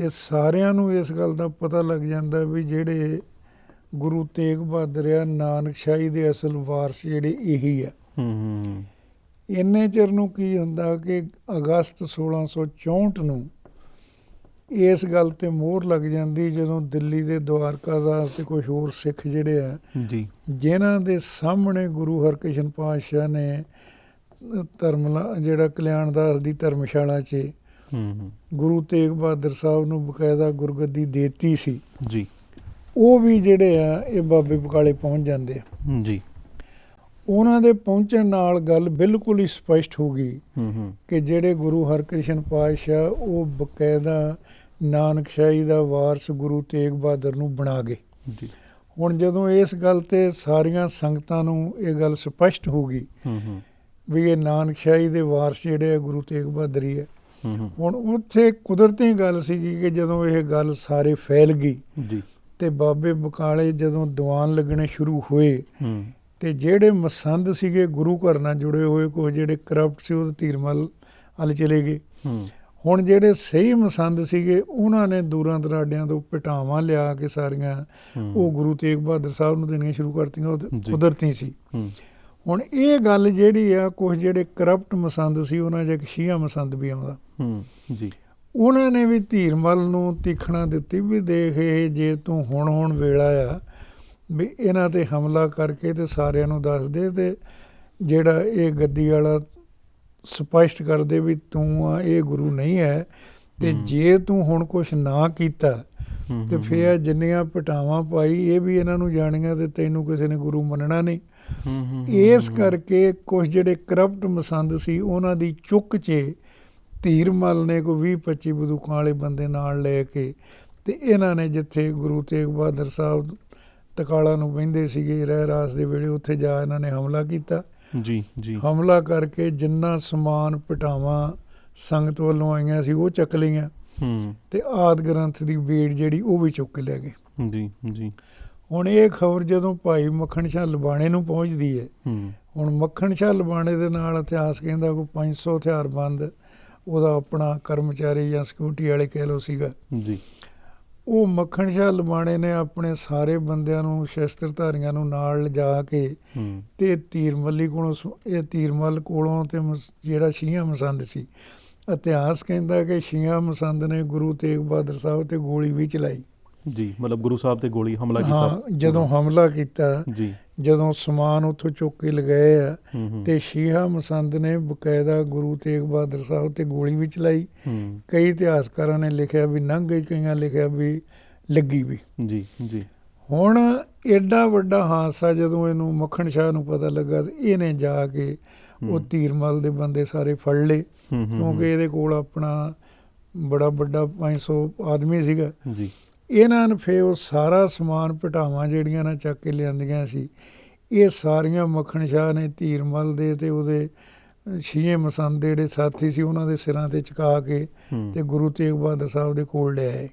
ਤੇ ਸਾਰਿਆਂ ਨੂੰ ਇਸ ਗੱਲ ਦਾ ਪਤਾ ਲੱਗ ਜਾਂਦਾ ਵੀ ਜਿਹੜੇ ਗੁਰੂ ਤੇਗ ਬਹਾਦਰ ਆ ਨਾਨਕਸ਼ਾਹੀ ਦੇ ਅਸਲ ਵਾਰਸ ਜਿਹੜੇ ਇਹੀ ਆ। ਹੂੰ ਹੂੰ। ਇੰਨੇ ਚਿਰ ਨੂੰ ਕੀ ਹੁੰਦਾ ਕਿ ਅਗਸਤ 1664 ਨੂੰ ਇਸ ਗੱਲ ਤੇ ਮੋਹਰ ਲੱਗ ਜਾਂਦੀ ਜਦੋਂ ਦਿੱਲੀ ਦੇ ਦਵਾਰਕਾ ਦਾਸ ਤੇ ਕੁਝ ਹੋਰ ਸਿੱਖ ਜਿਹੜੇ ਆ ਜੀ। ਜਿਨ੍ਹਾਂ ਦੇ ਸਾਹਮਣੇ ਗੁਰੂ ਹਰਕ੍ਰਿਸ਼ਨ ਪਾਤਸ਼ਾਹ ਨੇ ਧਰਮਲਾ ਜਿਹੜਾ ਕਲਿਆਣਦਾਸ ਦੀ ਧਰਮਸ਼ਾਲਾ 'ਚ ਹੂੰ ਗੁਰੂ ਤੇਗ ਬਹਾਦਰ ਸਾਹਿਬ ਨੂੰ ਬਕਾਇਦਾ ਗੁਰਗੱਦੀ ਦੇਤੀ ਸੀ। ਜੀ। ਉਹ ਵੀ ਜਿਹੜੇ ਆ ਇਹ ਬਾਬੇ ਬਕਾਲੇ ਪਹੁੰਚ ਜਾਂਦੇ ਆ। ਜੀ। ਉਹਨਾਂ ਦੇ ਪਹੁੰਚਣ ਨਾਲ ਗੱਲ ਬਿਲਕੁਲ ਹੀ ਸਪਸ਼ਟ ਹੋ ਗਈ ਹੂੰ ਹੂੰ। ਕਿ ਜਿਹੜੇ ਗੁਰੂ ਹਰਕ੍ਰਿਸ਼ਨ ਪਾਤਸ਼ਾਹ ਉਹ ਬਕਾਇਦਾ ਨਾਨਕਸ਼ਾਹੀ ਦਾ ਵਾਰਸ ਗੁਰੂ ਤੇਗ ਬਹਾਦਰ ਨੂੰ ਬਣਾ ਗਏ। ਜੀ। ਹੁਣ ਜਦੋਂ ਇਸ ਗੱਲ ਤੇ ਸਾਰੀਆਂ ਸੰਗਤਾਂ ਨੂੰ ਇਹ ਗੱਲ ਸਪਸ਼ਟ ਹੋ ਗਈ ਹੂੰ ਹੂੰ। ਵੀ ਇਹ ਨਾਨਕਸ਼ਾਹੀ ਦੇ ਵਾਰਸ ਜਿਹੜੇ ਆ ਗੁਰੂ ਤੇਗ ਬਹਾਦਰ ਹੂੰ ਹੁਣ ਉੱਥੇ ਕੁਦਰਤੀ ਗੱਲ ਸੀਗੀ ਕਿ ਜਦੋਂ ਇਹ ਗੱਲ ਸਾਰੇ ਫੈਲ ਗਈ ਜੀ। ਤੇ ਬਾਬੇ ਬਕਾਲੇ ਜਦੋਂ ਦੀਵਾਨ ਲੱਗਣੇ ਸ਼ੁਰੂ ਹੋਏ ਤੇ ਜਿਹੜੇ ਮਸੰਦ ਸੀਗੇ ਗੁਰੂ ਘਰ ਨਾਲ ਜੁੜੇ ਹੋਏ ਕੋਈ ਜਿਹੜੇ ਕਰਪਟ ਸੀ ਉਹ ਧੀਰਮਲ ਵੱਲ ਚਲੇ ਗਏ। ਹੁਣ ਜਿਹੜੇ ਸਹੀ ਮਸੰਦ ਸੀਗੇ ਉਹਨਾਂ ਨੇ ਦੂਰਾਂ ਦਰਾਡਿਆਂ ਤੋਂ ਪਟਾਵਾਂ ਲਿਆ ਕੇ ਸਾਰੀਆਂ। ਉਹ ਗੁਰੂ ਤੇਗ ਬਹਾਦਰ ਸਾਹਿਬ ਨੂੰ ਦੇਣੀਆਂ ਸ਼ੁਰੂ ਕਰਤੀਆਂ ਉਹ। ਕੁਦਰਤੀ ਸੀ। ਹੁਣ ਇਹ ਗੱਲ ਜਿਹੜੀ ਆ ਕੁਝ ਜਿਹੜੇ ਕਰਪਟ ਮਸੰਦ ਸੀ ਉਹਨਾਂ ਇੱਕ ਸ਼ੀਆ ਮਸੰਦ ਵੀ ਆਉਂਦਾ। ਹੂੰ ਜੀ। ਉਹਨਾਂ ਨੇ ਵੀ ਧੀਰਮਲ ਨੂੰ ਤੀਖਣਾ ਦਿੱਤੀ ਵੀ ਦੇਖ ਇਹ ਜੇ ਤੂੰ ਹੁਣ ਹੁਣ ਵੇਲਾ ਆ ਵੀ ਇਹਨਾਂ ਤੇ ਹਮਲਾ ਕਰਕੇ ਤੇ ਸਾਰਿਆਂ ਨੂੰ ਦੱਸ ਦੇ ਤੇ ਜਿਹੜਾ ਇਹ ਗੱਦੀ ਵਾਲਾ ਸਪਸ਼ਟ ਕਰ ਦੇ ਵੀ ਤੂੰ ਆ ਇਹ ਗੁਰੂ ਨਹੀਂ ਹੈ ਤੇ। ਜੇ ਤੂੰ ਹੁਣ ਕੁਝ ਨਾ ਕੀਤਾ ਤੇ ਫੇਰ ਜਿੰਨੀਆਂ ਪਟਾਵਾਂ ਪਾਈ ਇਹ ਵੀ ਇਹਨਾਂ ਨੂੰ ਜਾਣੀਆਂ ਤੇ ਤੈਨੂੰ ਕਿਸੇ ਨੇ ਗੁਰੂ ਮੰਨਣਾ ਨਹੀਂ। ਇਸ ਕਰਕੇ ਕੁਝ ਜਿਹੜੇ ਕਰਪਟ ਮਸੰਦ ਸੀ ਉਹਨਾਂ ਦੀ ਚੁੱਕ 'ਚ ਧੀਰਮਲ ਨੇ ਕੋ 20 25 ਬੰਦੂਕਾਂ ਵਾਲੇ ਬੰਦੇ ਨਾਲ ਲੈ ਕੇ ਤੇ ਇਹਨਾਂ ਨੇ ਜਿੱਥੇ ਗੁਰੂ ਤੇਗ ਬਹਾਦਰ ਸਾਹਿਬ ਤਕਾਲਾ ਨੂੰ ਬਹਿੰਦੇ ਸੀਗੇ ਰਹਿ ਰਾਸ ਦੇ ਵੇਲੇ ਉੱਥੇ ਜਾ ਇਹਨਾਂ ਨੇ ਹਮਲਾ ਕੀਤਾ। ਜੀ ਜੀ। ਹਮਲਾ ਕਰਕੇ ਜਿੰਨਾ ਸਮਾਨ ਪਟਾਵਾਂ ਸੰਗਤ ਵੱਲੋਂ ਆਈਆਂ ਸੀ ਉਹ ਚੱਕ ਲਈਆਂ ਹੂੰ। ਤੇ ਆਦ ਗ੍ਰੰਥ ਦੀ ਬੀੜ ਜਿਹੜੀ ਉਹ ਵੀ ਚੁੱਕ ਕੇ ਲੈ ਗਏ। ਜੀ ਜੀ। ਹੁਣ ਇਹ ਖਬਰ ਜਦੋਂ ਭਾਈ ਮੱਖਣ ਸ਼ਾਹ ਲਬਾਣੇ ਨੂੰ ਪਹੁੰਚਦੀ ਹੈ। ਹੁਣ ਮੱਖਣ ਸ਼ਾਹ ਲਬਾਣੇ ਦੇ ਨਾਲ ਇਤਿਹਾਸ ਕਹਿੰਦਾ ਕੋਈ 500 ਹਥਿਆਰਬੰਦ ਉਹਦਾ ਆਪਣਾ ਕਰਮਚਾਰੀ ਜਾਂ ਸਿਕਿਉਰਿਟੀ ਵਾਲੇ ਕਹਿ ਲੋ ਸੀਗਾ। ਜੀ। ਉਹ ਮੱਖਣ ਸ਼ਾਹ ਲਬਾਣੇ ਨੇ ਆਪਣੇ ਸਾਰੇ ਬੰਦਿਆਂ ਨੂੰ ਸ਼ਸਤਰਧਾਰੀਆਂ ਨੂੰ ਨਾਲ ਲਿਜਾ ਕੇ ਤੇ ਤੀਰਮੱਲੀ ਕੋਲੋਂ ਸੁ- ਇਹ ਤੀਰਮੱਲ ਕੋਲੋਂ ਤੇ ਜਿਹੜਾ ਸ਼ੀਆ ਮਸੰਦ ਸੀ। ਇਤਿਹਾਸ ਕਹਿੰਦਾ ਕਿ ਸ਼ੀਆ ਮਸੰਦ ਨੇ ਗੁਰੂ ਤੇਗ ਬਹਾਦਰ ਸਾਹਿਬ ਤੇ ਗੋਲੀ ਵੀ ਚਲਾਈ। ਜੀ ਮਤਲਬ ਗੁਰੂ ਸਾਹਿਬ ਤੇ ਗੋਲੀ ਹਮਲਾ ਕੀਤਾ। ਹਾਂ ਜਦੋਂ ਹਮਲਾ ਕੀਤਾ ਜੀ। ਜਦੋਂ ਸਮਾਨ ਉੱਥੋਂ ਚੁੱਕ ਕੇ ਲਗਾਏ ਆ ਤੇ ਸ਼ੀਹਾ ਮਸੰਦ ਨੇ ਬਕਾਇਦਾ ਗੁਰੂ ਤੇਗ ਬਹਾਦਰ ਸਾਹਿਬ ਤੇ ਗੋਲੀ ਵੀ ਚਲਾਈ। ਕਈ ਇਤਿਹਾਸਕਾਰਾਂ ਨੇ ਲਿਖਿਆ ਵੀ ਲੰਘ ਗਈ ਕਈਆਂ ਲਿਖਿਆ ਵੀ ਲੱਗੀ ਵੀ। ਜੀ ਜੀ। ਹੁਣ ਐਡਾ ਵੱਡਾ ਹਾਦਸਾ ਜਦੋਂ ਇਹਨੂੰ ਮੱਖਣ ਸ਼ਾਹ ਨੂੰ ਪਤਾ ਲੱਗਾ ਤੇ ਇਹਨੇ ਜਾ ਕੇ ਉਹ ਹੂੰ। ਧੀਰਮਲ ਦੇ ਬੰਦੇ ਸਾਰੇ ਫੜ ਲਏ। ਕਿਉਂਕਿ ਇਹਦੇ ਕੋਲ ਆਪਣਾ ਬੜਾ ਵੱਡਾ 500 ਆਦਮੀ ਸੀਗਾ। ਜੀ। ਇਹਨਾਂ ਨੇ ਫੇ ਉਹ ਸਾਰਾ ਸਮਾਨ ਪਟਾਵਾਂ ਜਿਹੜੀਆਂ ਨਾ ਚੱਕ ਕੇ ਲਿਆਂਦੀਆਂ ਸੀ ਇਹ ਸਾਰੀਆਂ ਮੱਖਣ ਸ਼ਾਹ ਨੇ ਧੀਰਮਲ ਦੇ ਤੇ ਉਹਦੇ ਛੀਏ ਮਸੰਦ ਦੇ ਜਿਹੜੇ ਸਾਥੀ ਸੀ ਉਹਨਾਂ ਦੇ ਸਿਰਾਂ ਤੇ ਚੁਕਾ ਕੇ ਤੇ ਗੁਰੂ ਤੇਗ ਬਹਾਦਰ ਸਾਹਿਬ ਦੇ ਕੋਲ ਲੈ ਆਏ।